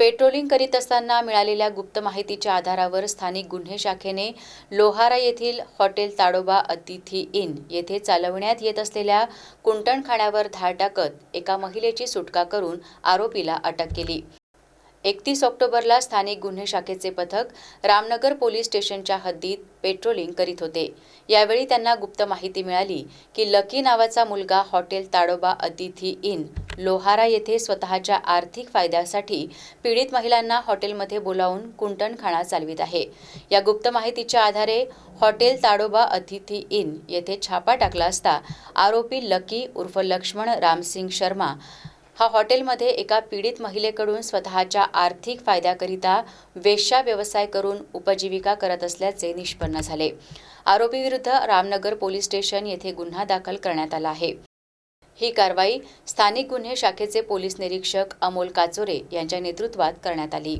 Patrolling करीत असताना मिळालेल्या गुप्त माहितीच्या आधारावर स्थानिक गुन्हे शाखेने लोहारा येथील हॉटेल ताडोबा अतिथी इन येथे चालवण्यात येत असलेल्या कुंटणखाण्यावर धाड टाकत एका महिलेची सुटका करून आरोपीला अटक केली. एकतीस ऑक्टोबरला स्थानिक गुन्हे शाखेचे पथक रामनगर पोलीस स्टेशनच्या हद्दीत पेट्रोलिंग करीत होते. यावेळी त्यांना गुप्त माहिती मिळाली की लकी नावाचा मुलगा हॉटेल ताडोबा अतिथी इन लोहारा येथे स्वतःच्या आर्थिक फायद्यासाठी पीडित महिलांना हॉटेलमध्ये बोलावून कुंटणखाणा चालवित आहे. या गुप्त माहितीच्या आधारे हॉटेल ताडोबा अतिथी इन येथे छापा टाकला असता आरोपी लकी उर्फ लक्ष्मण रामसिंग शर्मा हा हॉटेलमध्ये एका पीडित महिलेकडून स्वतःच्या आर्थिक फायद्याकरिता वेश्या व्यवसाय करून उपजीविका करत असल्याचे निष्पन्न झाले. आरोपीविरुद्ध रामनगर पोलीस स्टेशन येथे गुन्हा दाखल करण्यात आला आहे. ही कारवाई स्थानिक गुन्हे शाखेचे पोलीस निरीक्षक अमोल काचोरे यांच्या नेतृत्वात करण्यात आली.